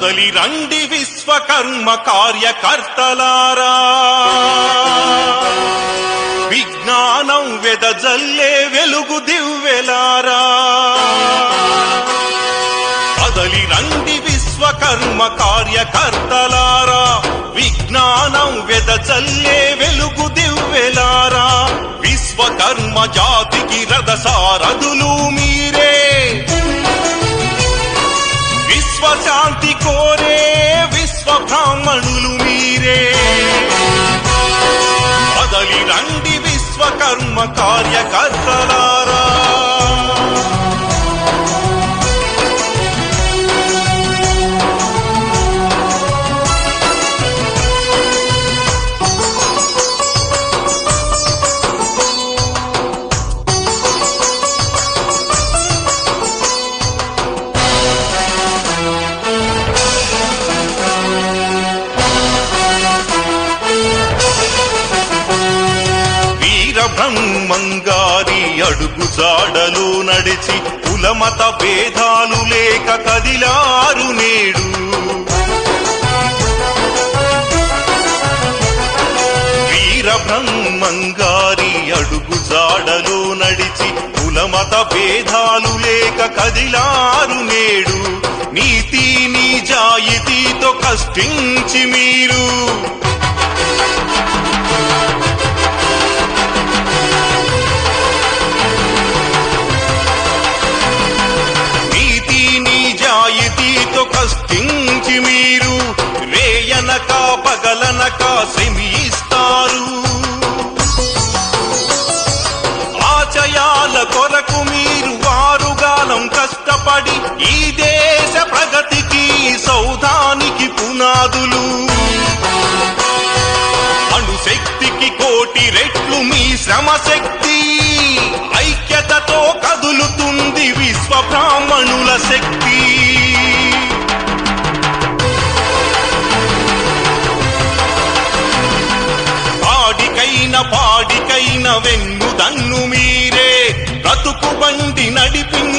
కదలి రండి విశ్వకర్మ కార్యకర్తలారా. విజ్ఞానం వెదజల్లే వెలుగు దివ్వెలారా. కదలి రండి విశ్వకర్మ కార్యకర్తలారా. విజ్ఞానం వెదజల్లే వెలుగు దివ్వెలారా. విశ్వకర్మ జాతికి రథసారథులు కార్యకర్తలారా మంగారి అడుగుజాడలు నడిచి కులమత భేదాలు లేక కదిలారు నేడు. వీర బ్రహ్మంగారి నడిచి కులమత భేదాలు లేక కదిలారు నేడు. నీతి నిజాయితీతో కష్టించి మీరు నిజాయితీతో కష్టించి మీరు రేయనక పగలనక శ్రమిస్తారు ఆచయాల కొరకు మీరు వారుగాలం కష్టపడి ఈ దేశ ప్రగతికి సౌధానికి పునాదులు. అణుశక్తికి కోటి రెట్లు మీ శ్రమ శక్తి ఐక్యతతో కదులుతుంది విశ్వ బ్రాహ్మణుల శక్తి. వెన్ను దన్ను మీరే బ్రతుకు బండి నడిపి